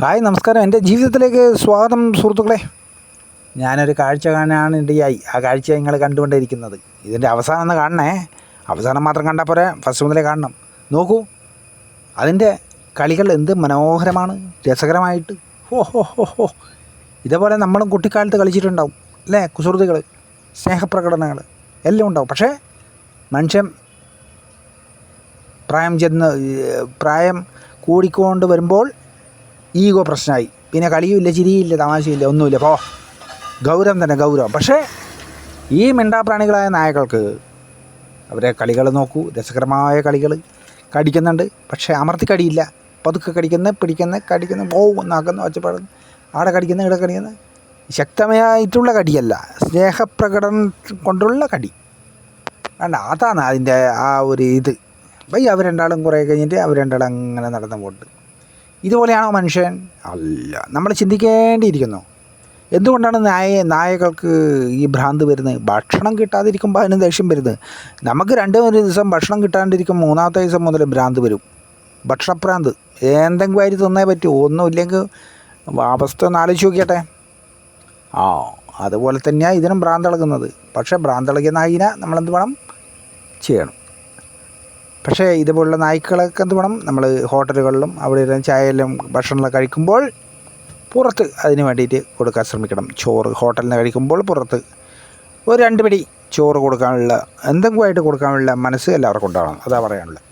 Hi നമസ്കാരം. എന്റെ ജീവിതത്തിലേക്ക് സ്വാഗതം സുഹൃത്തുക്കളെ. ഞാനൊരു കാഴ്ച കാണാനാണ് ഇടയായി ആ കാഴ്ച നിങ്ങൾ കണ്ടുകൊണ്ടിരിക്കുന്നത് ഇതിന്റെ അവസാനം ഒന്ന് കാണണേ. അവസാനം മാത്രം കണ്ടാൽ പോരെ ഫസ്റ്റ് മുതലേ കാണണം. നോക്കൂ അതിന്റെ കളികൾ എന്ത് മനോഹരമാണ് രസകരമായിട്ട്. ഹോ ഹോ ഹോ ഹോ. ഇതേപോലെ നമ്മളും കുട്ടിക്കാലത്ത് കളിച്ചിട്ടുണ്ടാവും അല്ലേ കുസൃതികൾ സ്നേഹപ്രകടനങ്ങൾ എല്ലാം ഉണ്ടാവും. പക്ഷേ മനുഷ്യൻ പ്രായം ചെന്ന് പ്രായം കൂടിക്കൊണ്ട് വരുമ്പോൾ ഈഗോ പ്രശ്നമായി. പിന്നെ കളിയുമില്ല ചിരിയില്ല തമാശയില്ല ഒന്നുമില്ല. പോ. ഗൗരവം തന്നെ ഗൗരവം. പക്ഷേ ഈ മിണ്ടാപ്രാണികളായ നായകൾക്ക് അവരെ കളികൾ നോക്കൂ. രസകരമായ കളികൾ കടിക്കുന്നുണ്ട്. പക്ഷേ അമർത്തി കടിയില്ല. പതുക്കെ കടിക്കുന്ന പിടിക്കുന്ന കടിക്കുന്ന പോകുന്നു ആക്കുന്നു ഒച്ചപ്പാടുന്നു ആടെ കടിക്കുന്ന ഇവിടെ കടിക്കുന്ന. ശക്തമായിട്ടുള്ള കടിയല്ല. സ്നേഹപ്രകടനം കൊണ്ടുള്ള കടി. വേണ്ട അതാണ് അതിന്റെ ആ ഒരു ഇത്. ബൈ അവർ രണ്ടാളും കുറേ കഴിഞ്ഞിട്ട് അവർ രണ്ടാളും അങ്ങനെ നടന്നു പോകുന്നുണ്ട് ഇതുപോലെയാണോ മനുഷ്യൻ? അല്ല. നമ്മൾ ചിന്തിക്കേണ്ടിയിരിക്കുന്നു. എന്തുകൊണ്ടാണ് നായ നായകൾക്ക് ഈ ഭ്രാന്ത് വരുന്നത്? ഭക്ഷണം കിട്ടാതിരിക്കുമ്പോൾ അതിന് ദേഷ്യം വരുന്നത്? നമുക്ക് രണ്ട് ഒരു ദിവസം ഭക്ഷണം കിട്ടാണ്ടിരിക്കും മൂന്നാമത്തെ ദിവസം മുതൽ ഭ്രാന്ത് വരും. ഭക്ഷണഭ്രാന്ത്. എന്തെങ്കിലും അരി തിന്നേ പറ്റൂ. ഒന്നുമില്ലെങ്കിൽ അവസ്ഥ ഒന്ന് ആലോചിച്ച് നോക്കിയട്ടെ. ആ അതുപോലെ തന്നെയാണ് ഇതിനും ഭ്രാന്തിളകുന്നത് പക്ഷേ ഭ്രാന്തിളകിയ നായിനെ നമ്മളെന്ത് വേണം? ചെയ്യണം. പക്ഷേ ഇതുപോലുള്ള നായ്ക്കളൊക്കെ എന്ത് വേണം? നമ്മൾ ഹോട്ടലുകളിലും അവിടെ ഇരുന്ന് ചായയിലും ഭക്ഷണമെല്ലാം കഴിക്കുമ്പോൾ പുറത്ത് അതിന് വേണ്ടിയിട്ട് കൊടുക്കാൻ ശ്രമിക്കണം. ചോറ് ഹോട്ടലിൽ നിന്ന് കഴിക്കുമ്പോൾ പുറത്ത് ഒരു രണ്ട് പിടി ചോറ് കൊടുക്കാനുള്ള എന്തെങ്കിലുമായിട്ട് കൊടുക്കാനുള്ള മനസ്സ് എല്ലാവർക്കും ഉണ്ടാവണം. അതാ പറയാനുള്ളത്.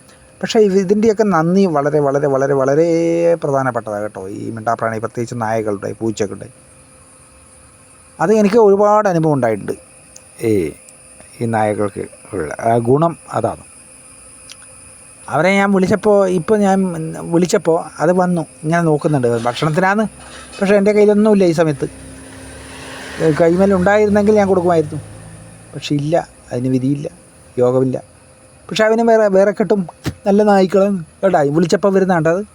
പക്ഷേ ഇത് ഇതിന്റെയൊക്കെ നന്ദി വളരെ വളരെ വളരെ വളരെ പ്രധാനപ്പെട്ടതാണ് കേട്ടോ. ഈ മിണ്ടാപ്രാണി പ്രത്യേകിച്ച് നായകളുടെ പൂച്ചകളുടെ. അത് എനിക്ക് ഒരുപാട് അനുഭവം ഉണ്ടായിട്ടുണ്ട്. ഈ ഈ നായകൾക്ക് ഉള്ള ഗുണം അതാണ്. അവരെ ഞാൻ വിളിച്ചപ്പോൾ ഇപ്പോൾ ഞാൻ വിളിച്ചപ്പോൾ അത് വന്നു. ഇങ്ങനെ നോക്കുന്നുണ്ട്. ഭക്ഷണത്തിനാണ് പക്ഷേ എന്റെ കയ്യിലൊന്നുമില്ല ഈ സമയത്ത്. കൈമേൽ ഉണ്ടായിരുന്നെങ്കിൽ ഞാൻ കൊടുക്കുമായിരുന്നു. പക്ഷെ ഇല്ല. അതിന് വിധിയില്ല. യോഗമില്ല. പക്ഷേ അവന് വേറെ വേറെ കെട്ടും. നല്ല നായ്ക്കളാണ് കേട്ടാ വിളിച്ചപ്പോൾ വരുന്നതാണ്ട അത്?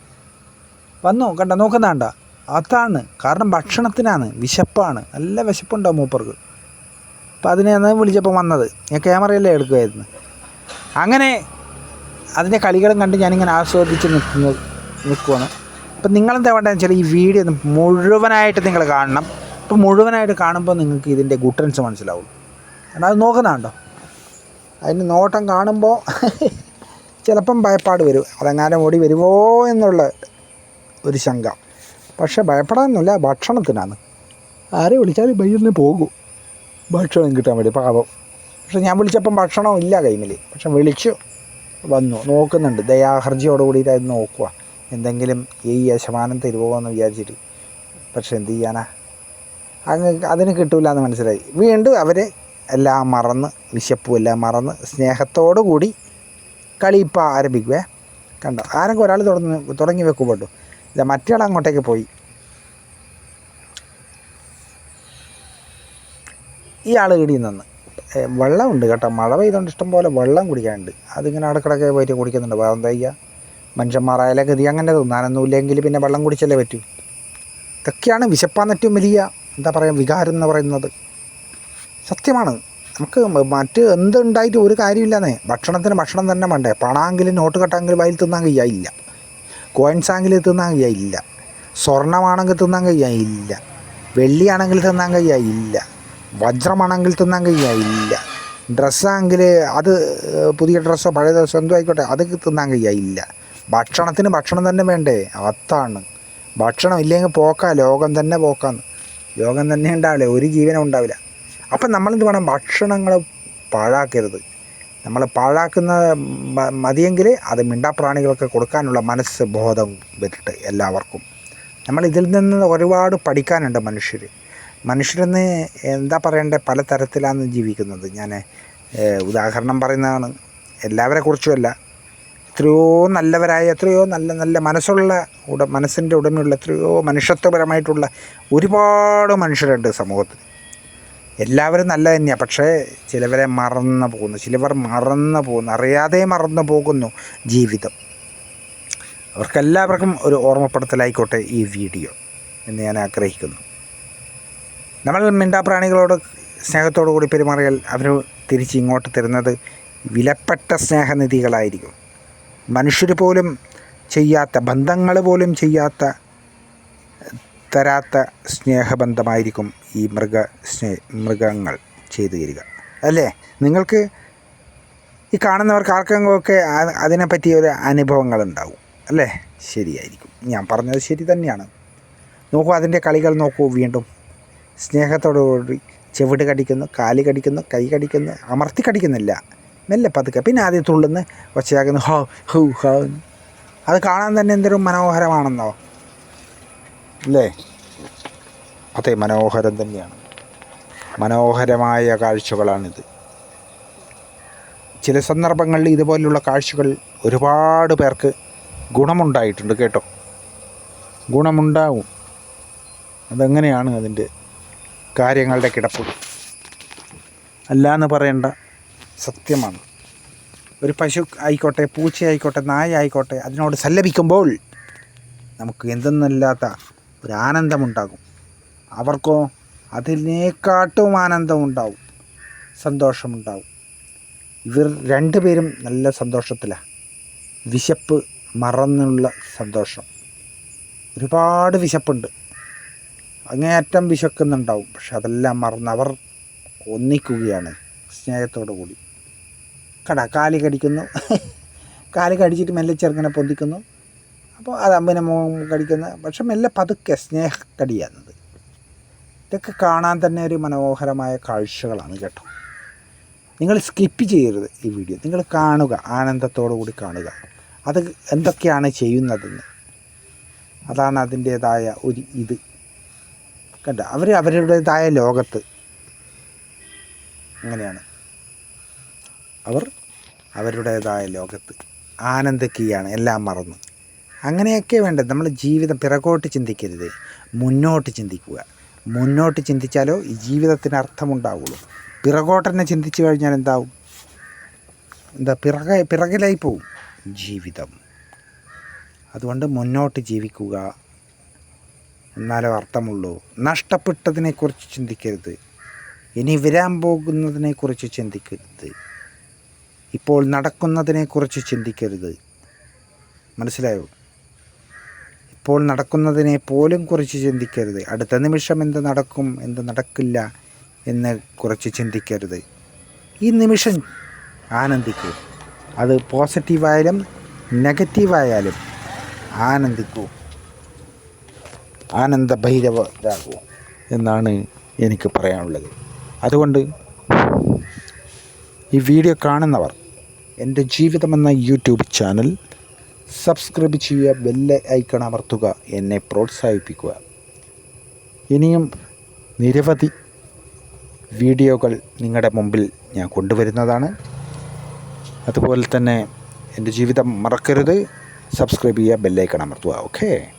വന്നു കണ്ട നോക്കുന്നതാണ്ട അതാണ്. കാരണം ഭക്ഷണത്തിനാണ്. വിശപ്പാണ്. നല്ല വിശപ്പുണ്ടാവും മൂപ്പർക്ക്. അപ്പം അതിനെ വിളിച്ചപ്പോൾ വന്നത്. ഞാൻ ക്യാമറയല്ലേ എടുക്കുമായിരുന്നു അങ്ങനെ അതിന്റെ കളികളും കണ്ട് ഞാനിങ്ങനെ ആസ്വദിച്ച് നിൽക്കുന്നത് നിൽക്കുവാണ്. അപ്പം നിങ്ങളെന്താ വേണ്ടതെന്ന് വെച്ചാൽ ഈ വീഡിയോ മുഴുവനായിട്ട് നിങ്ങൾ കാണണം. അപ്പം മുഴുവനായിട്ട് കാണുമ്പോൾ നിങ്ങൾക്ക് ഇതിന്റെ ഗുട്ടൻസ് മനസ്സിലാവും. കാരണം അത് നോക്കുന്നതാണ്ടോ അതിന് നോട്ടം കാണുമ്പോൾ ചിലപ്പം ഭയപ്പാട് വരും. അതെങ്ങാനും ഓടി വരുമോ എന്നുള്ള ഒരു ശങ്ക. പക്ഷേ ഭയപ്പെടാനൊന്നുമില്ല ഭക്ഷണത്തിനാണ്. ആരെ വിളിച്ചാലും ബയ്യറിന് പോകും. ഭക്ഷണം കിട്ടാൻ വേണ്ടി പാപം പക്ഷെ ഞാൻ വിളിച്ചപ്പം ഭക്ഷണം ഇല്ല കൈമിൽ പക്ഷെ വിളിച്ചു. വന്നു. നോക്കുന്നുണ്ട്. ദയാഹർജിയോട് കൂടിയിട്ട് അത് നോക്കുക. എന്തെങ്കിലും ഈ ശമാനം തരുമോ എന്ന് വിചാരിച്ചിട്ട്. പക്ഷെ എന്ത് ചെയ്യാനാ? അങ്ങ് അതിന് കിട്ടൂല എന്ന് മനസ്സിലായി. വീണ്ടും അവർ എല്ലാം മറന്ന് വിശപ്പും എല്ലാം മറന്ന് സ്നേഹത്തോടു കൂടി കളി ഇപ്പം ആരംഭിക്കുവേ. കണ്ടോ? ആരെങ്കിലും ഒരാൾ തുടങ്ങി തുടങ്ങി വെക്കുമ്പോട്ടോ ഇല്ല മറ്റേ അങ്ങോട്ടേക്ക് പോയി. ഈ ആൾ ഇടി നിന്ന്. വെള്ളമുണ്ട് കേട്ടോ. മഴ പെയ്തുകൊണ്ട് ഇഷ്ടംപോലെ വെള്ളം കുടിക്കാനുണ്ട്. അതിങ്ങനെ അടക്കിടക്കെ പോയിട്ട് കുടിക്കുന്നുണ്ട്. വേറെ എന്താ ചെയ്യുക ഗതി അങ്ങനെ തിന്നാനൊന്നുമില്ലെങ്കിൽ പിന്നെ വെള്ളം കുടിച്ചല്ലേ പറ്റൂ. ഇതൊക്കെയാണ് വിശപ്പാന്ന് ഏറ്റവും വലിയ എന്താ പറയുക വികാരം എന്ന് പറയുന്നത്. സത്യമാണ്. നമുക്ക് മറ്റ് എന്തുണ്ടായിട്ട് ഒരു കാര്യമില്ലെന്നേ. ഭക്ഷണത്തിന് ഭക്ഷണം തന്നെ വേണ്ടേ. പണമെങ്കിലും നോട്ട് കെട്ടാമെങ്കിലും വയൽ തിന്നാൻ കഴിയില്ല കോയിൻസ് ആണെങ്കിൽ തിന്നാൻ കഴിയില്ല സ്വർണമാണെങ്കിൽ തിന്നാൻ കഴിയില്ല വെള്ളിയാണെങ്കിൽ തിന്നാൻ കഴിയില്ല വജ്രമാണെങ്കിൽ തിന്നാൻ കഴിയില്ല ഡ്രസ്സാണെങ്കിൽ അത് പുതിയ ഡ്രസ്സോ പഴയ ഡ്രസ്സോ എന്തോ ആയിക്കോട്ടെ അത് തിന്നാൻ കഴിയില്ല ഭക്ഷണത്തിന് ഭക്ഷണം തന്നെ വേണ്ടേ? അതാണ്. ഭക്ഷണം ഇല്ലെങ്കിൽ പോക്കാ ലോകം തന്നെ പോക്കാന്ന്. ലോകം തന്നെ ഉണ്ടാവില്ല ഒരു ജീവനം ഉണ്ടാവില്ല. അപ്പം നമ്മളെന്ത് വേണം? ഭക്ഷണങ്ങൾ പാഴാക്കരുത്. നമ്മൾ പാഴാക്കുന്ന മതിയെങ്കിൽ അത് മിണ്ടാപ്രാണികൾക്ക് കൊടുക്കാനുള്ള മനസ്സ് ബോധം വരട്ടെ എല്ലാവർക്കും. നമ്മൾ ഇതിൽ നിന്ന് ഒരുപാട് പഠിക്കാനുണ്ട് മനുഷ്യർ മനുഷ്യരെന്ന് എന്താ പറയണ്ടേ? പല തരത്തിലാണ് ജീവിക്കുന്നത്. ഞാൻ ഉദാഹരണം പറയുന്നതാണ്. എല്ലാവരെ കുറിച്ചുമല്ല. എത്രയോ നല്ലവരായ എത്രയോ നല്ല നല്ല മനസ്സുള്ള ഉട മനസ്സിന്റെ ഉടമയുള്ള എത്രയോ മനുഷ്യത്വപരമായിട്ടുള്ള ഒരുപാട് മനുഷ്യരുണ്ട് സമൂഹത്തിൽ. എല്ലാവരും നല്ല തന്നെയാണ് പക്ഷേ ചിലവരെ മറന്നു പോകുന്നു. ചിലവർ മറന്നു പോകുന്നു. അറിയാതെ മറന്നു പോകുന്നു ജീവിതം. അവർക്കെല്ലാവർക്കും ഒരു ഓർമ്മപ്പെടുത്തലായിക്കോട്ടെ ഈ വീഡിയോ എന്ന് ഞാൻ ആഗ്രഹിക്കുന്നു. നമ്മൾ മിണ്ടാപ്രാണികളോട് സ്നേഹത്തോടു കൂടി പെരുമാറിയാൽ അവർ തിരിച്ച് ഇങ്ങോട്ട് തരുന്നത് വിലപ്പെട്ട സ്നേഹനിധികളായിരിക്കും. മനുഷ്യർ പോലും ചെയ്യാത്ത ബന്ധങ്ങൾ പോലും ചെയ്യാത്ത തരാത്ത സ്നേഹബന്ധമായിരിക്കും ഈ മൃഗ സ്നേ മൃഗങ്ങൾ ചെയ്തു തരിക. അല്ലേ? നിങ്ങൾക്ക് ഈ കാണുന്നവർക്ക് ആർക്കെങ്കിലുമൊക്കെ അതിനെപ്പറ്റിയ അതിനെപ്പറ്റി ഒരു അനുഭവങ്ങളുണ്ടാവും. അല്ലേ? ശരിയായിരിക്കും. ഞാൻ പറഞ്ഞത് ശരി തന്നെയാണ്. നോക്കൂ അതിന്റെ കളികൾ നോക്കൂ വീണ്ടും. സ്നേഹത്തോടുകൂടി ചെവിട് കടിക്കുന്നു കാൽ കടിക്കുന്നു കൈ കടിക്കുന്നു അമർത്തി കടിക്കുന്നില്ല. മെല്ലെ പതുക്കെ. പിന്നെ ആദ്യം തുള്ളുന്ന് ഒച്ചയാക്കുന്നു ഹോ ഹൂ ഹോ. അത് കാണാൻ തന്നെ എന്തൊരു മനോഹരമാണെന്നോ? അല്ലേ? അതെ മനോഹരം തന്നെയാണ്. മനോഹരമായ കാഴ്ചകളാണിത്. ചില സന്ദർഭങ്ങളിൽ ഇതുപോലുള്ള കാഴ്ചകൾ ഒരുപാട് പേർക്ക് ഗുണമുണ്ടായിട്ടുണ്ട് കേട്ടോ. ഗുണമുണ്ടാവും. അതെങ്ങനെയാണ് അതിന്റെ കാര്യങ്ങളുടെ കിടപ്പ്. അല്ല എന്ന് പറയേണ്ട സത്യമാണ്. ഒരു പശു ആയിക്കോട്ടെ പൂച്ച ആയിക്കോട്ടെ നായ ആയിക്കോട്ടെ അതിനോട് സല്ലപിക്കുമ്പോൾ നമുക്ക് എന്തെന്നല്ലാത്ത ഒരു ആനന്ദമുണ്ടാകും. അവർക്കോ അതിനേക്കാട്ടും ആനന്ദമുണ്ടാവും സന്തോഷമുണ്ടാവും. ഇവർ രണ്ടുപേരും നല്ല സന്തോഷത്തിലാണ് വിശപ്പ് മറന്നുള്ള സന്തോഷം. ഒരുപാട് വിശപ്പുണ്ട്. അങ്ങേയറ്റം വിശക്കുന്നുണ്ടാവും. പക്ഷെ അതെല്ലാം മറന്നവർ ഒന്നിക്കുകയാണ് സ്നേഹത്തോടു കൂടി. കട കാലി കടിക്കുന്നു. കാലി കടിച്ചിട്ട് മെല്ലെ ചെറുങ്ങനെ പൊന്തിക്കുന്നു. അപ്പോൾ അത് അമ്പനെ കടിക്കുന്ന പക്ഷെ മെല്ലെ പതുക്കെ സ്നേഹക്കടിയാണത്. ഇതൊക്കെ കാണാൻ തന്നെ ഒരു മനോഹരമായ കാഴ്ചകളാണ് കേട്ടോ. നിങ്ങൾ സ്കിപ്പ് ചെയ്യരുത് ഈ വീഡിയോ. നിങ്ങൾ കാണുക ആനന്ദത്തോടു കൂടി കാണുക. അത് എന്തൊക്കെയാണ് ചെയ്യുന്നതെന്ന്. അതാണ് അതിന്റേതായ ഒരു ഇത്. കണ്ട. അവർ അവരുടേതായ ലോകത്ത്. അങ്ങനെയാണ്. അവർ അവരുടേതായ ലോകത്ത്. ആനന്ദിക്കുകയാണ് എല്ലാം മറന്ന്. അങ്ങനെയൊക്കെ വേണ്ടത് നമ്മൾ ജീവിതം പിറകോട്ട് ചിന്തിക്കരുത്. മുന്നോട്ട് ചിന്തിക്കുക. മുന്നോട്ട് ചിന്തിച്ചാലോ ഈ ജീവിതത്തിന് അർത്ഥമുണ്ടാവുള്ളൂ. പിറകോട്ട് തന്നെ ചിന്തിച്ചു കഴിഞ്ഞാൽ എന്താവും? എന്താ പിറക പിറകിലായി പോവും. ജീവിതം. അതുകൊണ്ട് മുന്നോട്ട് ജീവിക്കുക. എന്നാലോ അർത്ഥമുള്ളൂ. നഷ്ടപ്പെട്ടതിനെക്കുറിച്ച് ചിന്തിക്കരുത്. ഇനി വരാൻ പോകുന്നതിനെക്കുറിച്ച് ചിന്തിക്കരുത്. ഇപ്പോൾ നടക്കുന്നതിനെക്കുറിച്ച് ചിന്തിക്കരുത്. മനസ്സിലായോ? ഇപ്പോൾ നടക്കുന്നതിനെ പോലും കുറിച്ച് ചിന്തിക്കരുത്. അടുത്ത നിമിഷം എന്ത് നടക്കും എന്ത് നടക്കില്ല എന്ന് കുറിച്ച് ചിന്തിക്കരുത്. ഈ നിമിഷം ആനന്ദിക്കൂ. അത് പോസിറ്റീവായാലും നെഗറ്റീവായാലും ആനന്ദിക്കൂ. ആനന്ദ ഭൈരവരാകൂ എന്നാണ് എനിക്ക് പറയാനുള്ളത്. അതുകൊണ്ട് ഈ വീഡിയോ കാണുന്നവർ എന്റെ ജീവിതമെന്ന യൂട്യൂബ് ചാനൽ സബ്സ്ക്രൈബ് ചെയ്യുക ബെല്ല് ഐക്കൺ അമർത്തുക എന്നെ പ്രോത്സാഹിപ്പിക്കുക. ഇനിയും നിരവധി വീഡിയോകൾ നിങ്ങളുടെ മുമ്പിൽ ഞാൻ കൊണ്ടുവരുന്നതാണ്. അതുപോലെ തന്നെ എന്റെ ജീവിതം മറക്കരുത്. സബ്സ്ക്രൈബ് ചെയ്യുക ബെല്ലൈക്കൺ അമർത്തുക. ഓക്കേ?